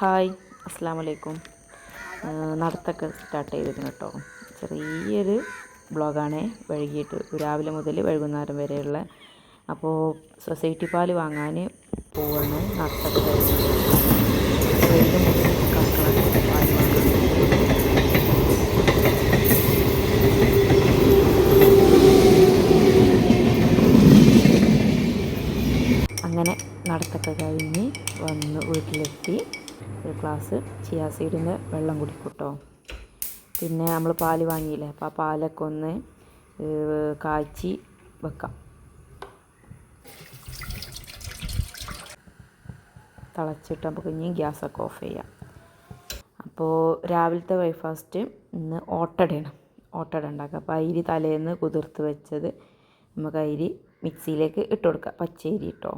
Hi അസ്സാം വലൈക്കും നടത്തൊക്കെ start ചെയ്തിരുന്നു കേട്ടോ. ചെറിയൊരു ബ്ലോഗാണ് വൈകിട്ട് രാവിലെ മുതൽ വൈകുന്നേരം വരെയുള്ള. അപ്പോൾ സൊസൈറ്റി പാൽ വാങ്ങാൻ പോവാണ് നടത്തൊക്കെ അങ്ങനെ നടത്തൊക്കെ കഴിഞ്ഞ് വന്ന് വീട്ടിലെത്തി. ഒരു ഗ്ലാസ് ചിയാ സീഡിന്റെ വെള്ളം കുടിക്കൂട്ടോ. പിന്നെ നമ്മൾ പാൽ വാങ്ങിയില്ലേ അപ്പോൾ ആ പാലൊക്കെ ഒന്ന് കാച്ചി വെക്കാം. തിളച്ചിട്ട് നമുക്ക് ഇനിയും ഗ്യാസൊക്കെ ഓഫ് ചെയ്യാം. അപ്പോൾ രാവിലത്തെ ബ്രേക്ക്ഫാസ്റ്റ് ഇന്ന് ഓട്ടടയാണ്. ഓട്ടട ഉണ്ടാക്കുക അപ്പോൾ അരി തലേന്ന് കുതിർത്ത് വെച്ചത് നമുക്ക് അരി മിക്സിയിലേക്ക് ഇട്ട് കൊടുക്കുക പച്ചരി ഇട്ടോ.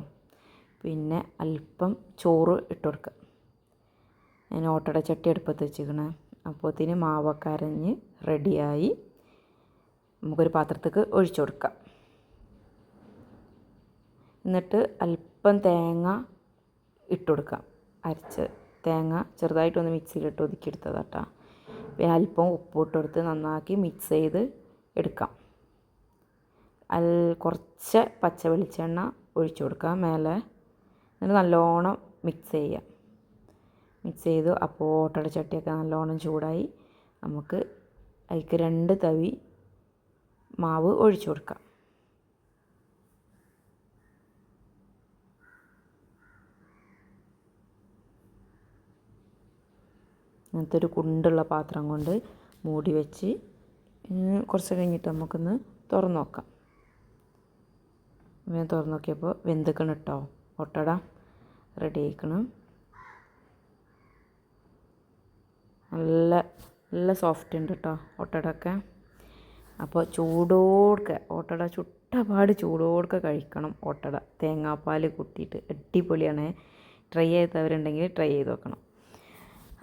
പിന്നെ അല്പം ചോറ് ഇട്ട് കൊടുക്കുക ഞാൻ ഓട്ടയുടെ ചട്ടി അടുപ്പത്ത് വെച്ചിരിക്കണേ. അപ്പോഴത്തേന് മാവൊക്കെ അരഞ്ഞ് റെഡിയായി. നമുക്കൊരു പാത്രത്തേക്ക് ഒഴിച്ചു കൊടുക്കാം. എന്നിട്ട് അല്പം തേങ്ങ ഇട്ട് കൊടുക്കാം. അരച്ച് തേങ്ങ ചെറുതായിട്ടൊന്ന് മിക്സിയിലിട്ട് ഒതുക്കിയെടുത്തതാട്ടാ. പിന്നെ അല്പം ഉപ്പിട്ട് കൊടുത്ത് നന്നാക്കി മിക്സ് ചെയ്ത് എടുക്കാം. അൽ കുറച്ച് പച്ച വെളിച്ചെണ്ണ ഒഴിച്ചു കൊടുക്കാം മേലെ. എന്നിട്ട് നല്ലോണം മിക്സ് ചെയ്യാം മിക്സ് ചെയ്തു അപ്പോൾ ഓട്ടയുടെ ചട്ടിയൊക്കെ നല്ലോണം ചൂടായി. നമുക്ക് അതിലേക്ക് രണ്ട് തവി മാവ് ഒഴിച്ചു കൊടുക്കാം. അങ്ങനത്തെ ഒരു കുണ്ടുള്ള പാത്രം കൊണ്ട് മൂടി വെച്ച് കുറച്ച് കഴിഞ്ഞിട്ട് നമുക്കൊന്ന് തുറന്നു നോക്കാം. ഞാൻ തുറന്നു നോക്കിയപ്പോൾ വെന്തിക്കണം കേട്ടോ ഒട്ടട റെഡി ആയിക്കണം. നല്ല നല്ല സോഫ്റ്റ് ഉണ്ട് കേട്ടോ ഓട്ടടൊക്കെ. അപ്പോൾ ചൂടോടുക്കെ ഓട്ടട ചുട്ടപാട് ചൂടോടുക്കെ കഴിക്കണം ഓട്ടട. തേങ്ങാപ്പാൽ കൂട്ടിയിട്ട് അടിപൊളിയാണ്. ട്രൈ ചെയ്തവരുണ്ടെങ്കിൽ ട്രൈ ചെയ്ത് നോക്കണം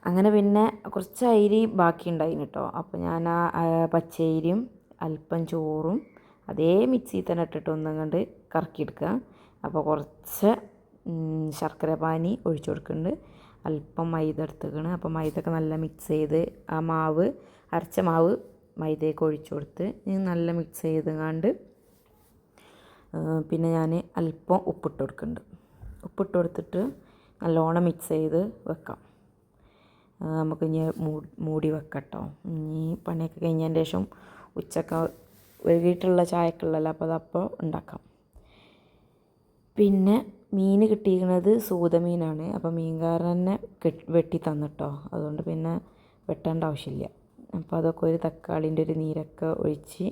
അങ്ങനെ പിന്നെ കുറച്ച് അരി ബാക്കി ഉണ്ടായിന് കേട്ടോ അപ്പോൾ ഞാൻ ആ പച്ചരിയും അല്പം ചോറും അതേ മിക്സിയിൽ തന്നെ ഇട്ടിട്ട് ഒന്നും കണ്ട് കറക്കിയെടുക്കുക അപ്പോൾ കുറച്ച് ശർക്കര പാനി ഒഴിച്ചു കൊടുക്കുന്നുണ്ട് അല്പം മൈദ എടുത്തേക്കണ് അപ്പോൾ മൈദ ഒക്കെ നല്ല മിക്സ് ചെയ്ത് ആ മാവ് അരച്ച മാവ് മൈദയൊക്കെ ഒഴിച്ചു കൊടുത്ത് നല്ല മിക്സ് ചെയ്തങ്ങാണ്ട് പിന്നെ ഞാൻ അല്പം ഉപ്പിട്ട് കൊടുക്കുന്നുണ്ട്. ഉപ്പിട്ട് കൊടുത്തിട്ട് നല്ലോണം മിക്സ് ചെയ്ത് വെക്കാം. നമുക്ക് ഇനി മൂടി വെക്കട്ടോ. ഇനി പണിയൊക്കെ കഴിഞ്ഞതിന് ശേഷം ഉച്ചക്ക വൈകിട്ടുള്ള ചായക്കുള്ളല്ലോ അപ്പോൾ അതപ്പോൾ ഉണ്ടാക്കാം. പിന്നെ മീൻ കിട്ടിയിരിക്കുന്നത് സൂതമീനാണ്. അപ്പോൾ മീൻകാരൻ തന്നെ വെട്ടി തന്നിട്ടോ. അതുകൊണ്ട് പിന്നെ വെട്ടേണ്ട ആവശ്യമില്ല. അപ്പോൾ അതൊക്കെ ഒരു തക്കാളിന്റെ ഒരു നീരൊക്കെ ഒഴിച്ച്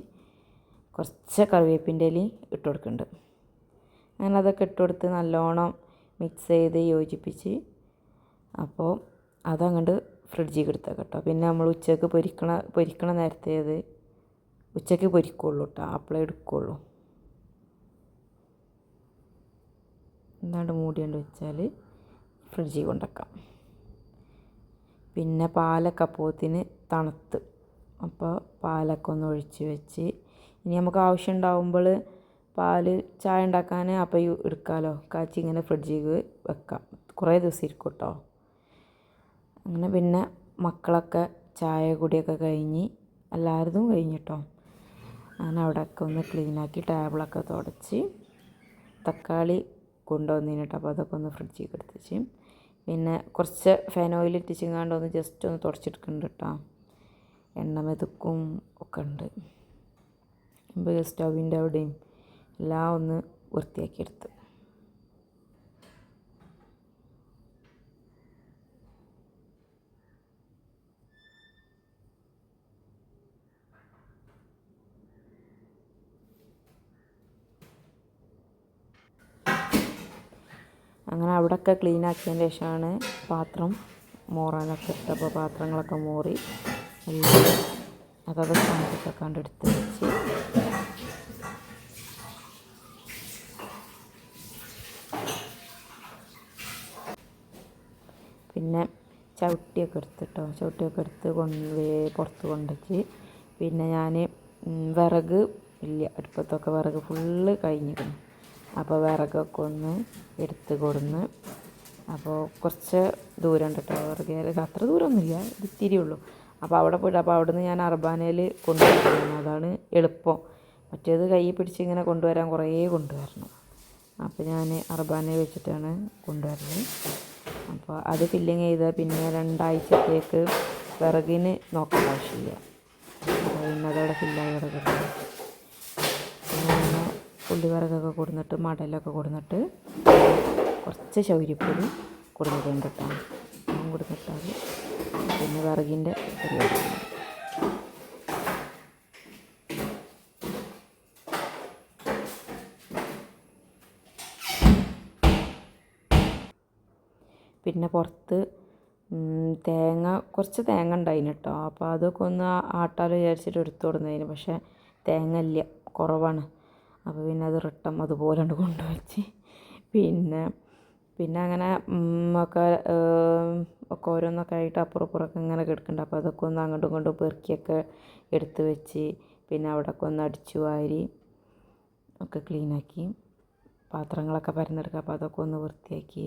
കുറച്ച് കറിവേപ്പിന്റെ ഇലയും ഇട്ട് കൊടുക്കുന്നുണ്ട്. അങ്ങനെ അതൊക്കെ ഇട്ട് കൊടുത്ത് നല്ലോണം മിക്സ് ചെയ്ത് യോജിപ്പിച്ച് അപ്പോൾ അതങ്ങോട്ട് ഫ്രിഡ്ജിൽ എടുത്താൽ കേട്ടോ. പിന്നെ നമ്മൾ ഉച്ചയ്ക്ക് പൊരിക്കണ പൊരിക്കണ നേരത്തേത് ഉച്ചയ്ക്ക് പൊരിക്കുള്ളൂ കേട്ടോ. അപ്പോഴേ എടുക്കുള്ളൂ. എന്നാണ്ട് മൂടിയാണ്ട് വെച്ചാൽ ഫ്രിഡ്ജിൽ കൊണ്ടുവെക്കാം പിന്നെ പാലൊക്കെ അപ്പോത്തിന് തണുത്ത്. അപ്പോൾ പാലൊക്കെ ഒന്ന് ഒഴിച്ച് വെച്ച് ഇനി നമുക്ക് ആവശ്യം ഉണ്ടാവുമ്പോൾ പാൽ ചായ ഉണ്ടാക്കാൻ അപ്പം എടുക്കാമല്ലോ കാച്ചി ഇങ്ങനെ ഫ്രിഡ്ജിൽ വെക്കാം. കുറേ ദിവസം ഇരിക്കും കേട്ടോ. അങ്ങനെ പിന്നെ മക്കളൊക്കെ ചായ കുടിയൊക്കെ കഴിഞ്ഞ് എല്ലാവരതും കഴിഞ്ഞിട്ടോ അങ്ങനെ അവിടെയൊക്കെ ഒന്ന് ക്ലീനാക്കി ടേബിളൊക്കെ തുടച്ച് തക്കാളി കൊണ്ടുവന്നിന് കേട്ടോ. അപ്പോൾ അതൊക്കെ ഒന്ന് ഫ്രിഡ്ജിൽ എടുത്തിച്ച് പിന്നെ കുറച്ച് ഫാൻ ഓയിൽ ഇട്ടിച്ചിങ്ങാണ്ട് ഒന്ന് ജസ്റ്റ് ഒന്ന് തുടച്ചെടുക്കുന്നുണ്ട് കേട്ടോ. എണ്ണ മെതുക്കും ഒക്കെ ഉണ്ട്. സ്റ്റൗവിന്റെ അവിടെയും എല്ലാം ഒന്ന് വൃത്തിയാക്കിയെടുത്ത് അങ്ങനെ അവിടെയൊക്കെ ക്ലീൻ ആക്കിയതിന് ശേഷമാണ് പാത്രം മോറാനൊക്കെ ഇട്ടപ്പോൾ പാത്രങ്ങളൊക്കെ മോറി എല്ലാം അതത് സ്ഥാനത്തൊക്കെ കണ്ടെടുത്ത് വെച്ച്. പിന്നെ ചവിട്ടിയൊക്കെ എടുത്തിട്ടോ? ചവിട്ടിയൊക്കെ എടുത്ത് കൊണ്ട് പുറത്ത് കൊണ്ടുവച്ച്. പിന്നെ ഞാൻ വിറക് ഇല്ല അടുപ്പത്തൊക്കെ വിറക് ഫുള്ള് കഴിഞ്ഞിരുന്നു അപ്പോൾ വിറകൊക്കെ ഒന്ന് എടുത്ത് കൊടുന്ന് അപ്പോൾ കുറച്ച് ദൂരം ഉണ്ട് കേട്ടോ. വിറകേൽ അത്ര ദൂരമൊന്നുമില്ല ഇത് ഇത്തിരി ഉള്ളൂ. അപ്പോൾ അവിടെ പോയിട്ട് അപ്പോൾ അവിടെ നിന്ന് ഞാൻ അർബാനയിൽ കൊണ്ടുവരുന്നു അതാണ് എളുപ്പം. മറ്റേത് കൈ പിടിച്ച് ഇങ്ങനെ കൊണ്ടുവരാൻ കുറേ കൊണ്ടുവരണം. അപ്പോൾ ഞാൻ അർബാനയിൽ വെച്ചിട്ടാണ് കൊണ്ടുവരുന്നത്. അപ്പോൾ അത് ഫില്ലിങ് ചെയ്താൽ പിന്നെ രണ്ടാഴ്ചത്തേക്ക് വിറകിന് നോക്കേണ്ട ആവശ്യമില്ല. അപ്പോൾ ഇന്നതോടെ ഫില്ലായി പിന്നെ അങ്ങനെ ഉള്ളി വിറകൊക്കെ കൊടുന്നിട്ട് മടലൊക്കെ കൊടുന്നിട്ട് കുറച്ച് ശൗര്യപ്പൊടി കൊടുന്നിട്ടുണ്ട് കേട്ടോ. അതും കൊടുത്തിട്ടാൽ പിന്നെ വിറകിന്റെ പരിപാടി. പിന്നെ പുറത്ത് തേങ്ങ കുറച്ച് തേങ്ങ ഉണ്ടായിന് കേട്ടോ. അപ്പോൾ അതൊക്കെ ഒന്ന് ആട്ടാലോ വിചാരിച്ചിട്ട് എടുത്തു കൊടുന്നതിന്. പക്ഷേ തേങ്ങ ഇല്ല കുറവാണ്. അപ്പോൾ പിന്നെ അത് റിട്ടം അതുപോലെ കൊണ്ട് കൊണ്ടുവച്ച്. പിന്നെ പിന്നെ അങ്ങനെ ഒക്കെ ഒക്കെ ഓരോന്നൊക്കെ ആയിട്ട് അപ്പുറം ഇങ്ങനെ കിടക്കുന്നുണ്ട് അപ്പോൾ അതൊക്കെ ഒന്ന് അങ്ങോട്ടും ഇങ്ങോട്ടും പെറുക്കിയൊക്കെ എടുത്ത് വെച്ച് പിന്നെ അവിടെയൊക്കെ ഒന്ന് അടിച്ചു വാരി ഒക്കെ ക്ലീനാക്കി പാത്രങ്ങളൊക്കെ പരന്നെടുക്കുക അപ്പോൾ അതൊക്കെ ഒന്ന് വൃത്തിയാക്കി.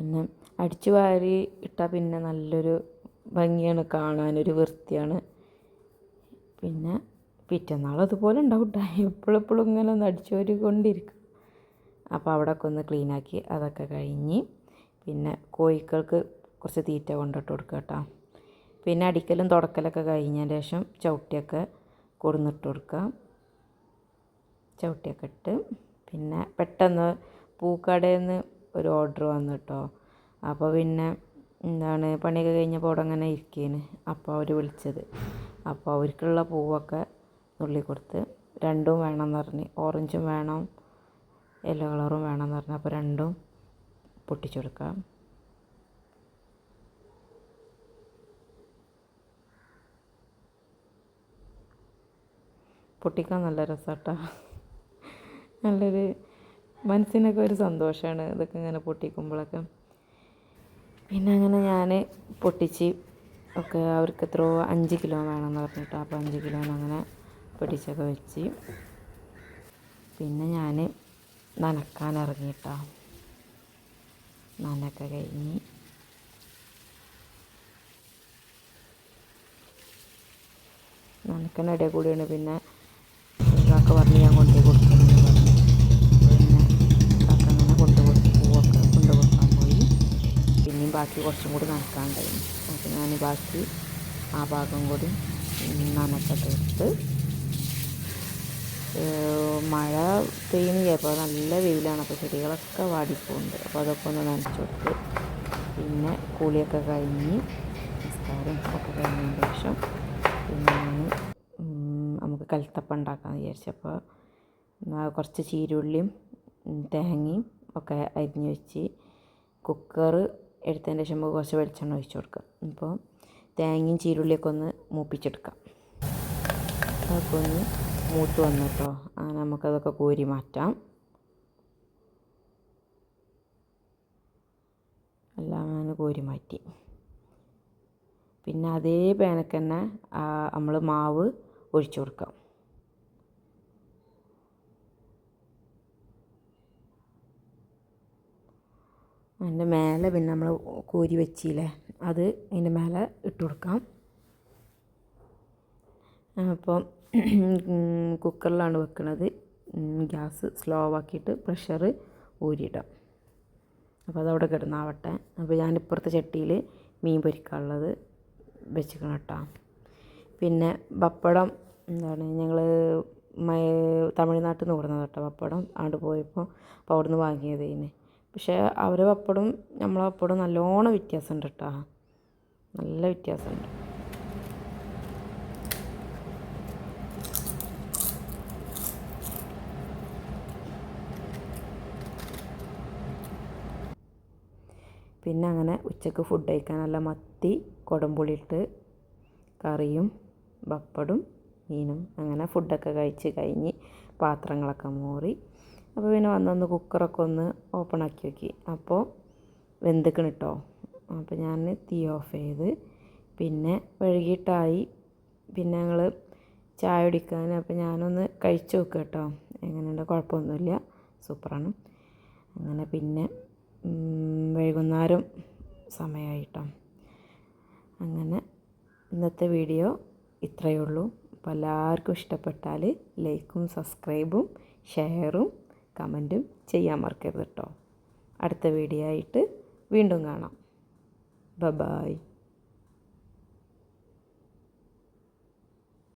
പിന്നെ അടിച്ചു വാരി ഇട്ടാൽ പിന്നെ നല്ലൊരു ഭംഗിയാണ് കാണാനൊരു വൃത്തിയാണ്. പിന്നെ പിറ്റന്നാൾ അതുപോലെ ഉണ്ടാവും എപ്പോഴും എപ്പോഴും ഇങ്ങനെ ഒന്ന് അടിച്ചു വാരി കൊണ്ടിരിക്കും. അപ്പോൾ അവിടെയൊക്കെ ഒന്ന് ക്ലീനാക്കി അതൊക്കെ കഴിഞ്ഞ് പിന്നെ കോഴിക്കൾക്ക് കുറച്ച് തീറ്റ കൊണ്ടിട്ട് കൊടുക്കുക കേട്ടോ പിന്നെ അടിക്കലും തുടക്കലൊക്കെ കഴിഞ്ഞതിന് ശേഷം ചവിട്ടിയൊക്കെ കൊടുന്നിട്ട് കൊടുക്കുക. ചവിട്ടിയൊക്കെ ഇട്ട് പിന്നെ പെട്ടെന്ന് പൂക്കടയിൽ നിന്ന് ഒരു ഓർഡർ വന്നു കേട്ടോ അപ്പോൾ പിന്നെ എന്താണ് പണിയൊക്കെ കഴിഞ്ഞപ്പോൾ അവിടെ അങ്ങനെ ഇരിക്കേന്. അപ്പോൾ അവർ വിളിച്ചത്. അപ്പോൾ അവർക്കുള്ള പൂവൊക്കെ നുള്ളി കൊടുത്ത് രണ്ടും വേണമെന്ന് പറഞ്ഞ്. ഓറഞ്ചും വേണം യെല്ലോ കളറും വേണമെന്ന് പറഞ്ഞു. അപ്പോൾ രണ്ടും പൊട്ടിച്ചു കൊടുക്കാം. പൊട്ടിക്കാൻ നല്ല രസമാട്ടോ നല്ലൊരു മനസ്സിനൊക്കെ ഒരു സന്തോഷമാണ് ഇതൊക്കെ ഇങ്ങനെ പൊട്ടിക്കുമ്പോഴൊക്കെ. പിന്നെ അങ്ങനെ ഞാൻ പൊട്ടിച്ച് ഒക്കെ അവർക്ക് എത്രയോ അഞ്ച് കിലോ വേണമെന്ന് പറഞ്ഞിട്ട് അപ്പോൾ അഞ്ച് കിലോ അങ്ങനെ പൊട്ടിച്ചൊക്കെ വെച്ച്. പിന്നെ ഞാൻ നനക്കാൻ ഇറങ്ങിയിട്ടോ. നനക്ക കഴിഞ്ഞ്. നനക്കനിടയിൽ കൂടിയാണ് പിന്നെ ഇതൊക്കെ പറഞ്ഞ് ഞാൻ കൊണ്ടുപോയി കൊടുക്കുമെന്ന് പറഞ്ഞു പിന്നെ കാക്ക അങ്ങനെ കൊണ്ടു കൊടുത്ത് പൂവൊക്കെ കൊണ്ടു കൊടുക്കാൻ പോയി പിന്നെയും ബാക്കി കുറച്ചും കൂടി നനക്കാണ്ടായിരുന്നു അപ്പോൾ ഞാൻ ബാക്കി ആ ഭാഗം കൂടി നനച്ചിട്ട് മഴ പെയ്യുന്നില്ല അപ്പോൾ നല്ല വെയിലാണ്. അപ്പോൾ ചെടികളൊക്കെ വാടിപ്പോകുന്നുണ്ട് അപ്പോൾ അതൊക്കെ ഒന്ന് നനച്ചു പിന്നെ കൂളിയൊക്കെ കഴിഞ്ഞ് നിസ്കാരം ഒക്കെ കഴിഞ്ഞതിന് ശേഷം പിന്നെ നമുക്ക് കൽത്തപ്പം ഉണ്ടാക്കാമെന്ന് വിചാരിച്ചപ്പോൾ കുറച്ച് ചീരുള്ളിയും തേങ്ങയും ഒക്കെ അരിഞ്ഞ് വെച്ച് കുക്കർ എടുത്തതിന് ശേഷം കുറച്ച് വെളിച്ചെണ്ണ ഒഴിച്ച് കൊടുക്കുക. അപ്പോൾ തേങ്ങയും ചീരുള്ളിയൊക്കെ ഒന്ന് മൂപ്പിച്ചെടുക്കാം. അതൊക്കെ ഒന്ന് മൂത്ത് വന്നു കേട്ടോ. നമുക്കതൊക്കെ കോരി മാറ്റാം. എല്ലാം അങ്ങനെ കോരി മാറ്റി. പിന്നെ അതേ പാനക്ക് തന്നെ നമ്മൾ മാവ് ഒഴിച്ചു കൊടുക്കാം. അതിന്റെ മേലെ പിന്നെ നമ്മൾ കോരി വെച്ചില്ലേ അത് അതിന്റെ മേലെ ഇട്ട് കൊടുക്കാം. അപ്പോൾ കുക്കറിലാണ് വെക്കുന്നത് ഗ്യാസ് സ്ലോ ആക്കിയിട്ട് പ്രഷർ ഊരിയിടാം. അപ്പോൾ അതവിടെ കിടന്നാവട്ടെ. അപ്പോൾ ഞാൻ ഇപ്പുറത്തെ ചട്ടിയിൽ മീൻ പൊരിക്കാനുള്ളത് വെച്ചിക്കണം കേട്ടോ. പിന്നെ പപ്പടം എന്താണ് ഞങ്ങൾ തമിഴ്നാട്ടിൽ നിന്ന് കൊടുക്കുന്നത് കേട്ടോ പപ്പടം. അവിടെ പോയപ്പോൾ അപ്പോൾ അവിടെ നിന്ന് വാങ്ങിയതേന്. പക്ഷേ അവരെ പപ്പടം നമ്മളെ പപ്പടം നല്ലോണം വ്യത്യാസമുണ്ട് കേട്ടോ. നല്ല വ്യത്യാസമുണ്ട്. പിന്നെ അങ്ങനെ ഉച്ചയ്ക്ക് ഫുഡ് കഴിക്കാനുള്ള മത്തി കുടംപുളിയിട്ട് കറിയും പപ്പടും മീനും അങ്ങനെ ഫുഡൊക്കെ കഴിച്ച് കഴിഞ്ഞ് പാത്രങ്ങളൊക്കെ മോറി അപ്പോൾ പിന്നെ വന്നൊന്ന് കുക്കറൊക്കെ ഒന്ന് ഓപ്പൺ ആക്കി വെക്കി. അപ്പോൾ വെന്തിക്കണം കേട്ടോ അപ്പോൾ ഞാൻ തീ ഓഫ് ചെയ്ത് പിന്നെ വൈകിട്ടായി പിന്നെ ഞങ്ങൾ ചായ കുടിക്കാൻ അപ്പോൾ ഞാനൊന്ന് കഴിച്ചു നോക്കുക കേട്ടോ എങ്ങനെയുണ്ട്? കുഴപ്പമൊന്നുമില്ല. സൂപ്പറാണ്. അങ്ങനെ പിന്നെ വൈകുന്നേരം സമയമായിട്ടോ അങ്ങനെ ഇന്നത്തെ വീഡിയോ ഇത്രയേ ഉള്ളൂ. അപ്പോൾ എല്ലാവർക്കും ഇഷ്ടപ്പെട്ടാൽ ലൈക്കും സബ്സ്ക്രൈബും ഷെയറും കമന്റും ചെയ്യാൻ മറക്കരുത് കേട്ടോ. അടുത്ത വീഡിയോ ആയിട്ട് വീണ്ടും കാണാം. ബ ബായ്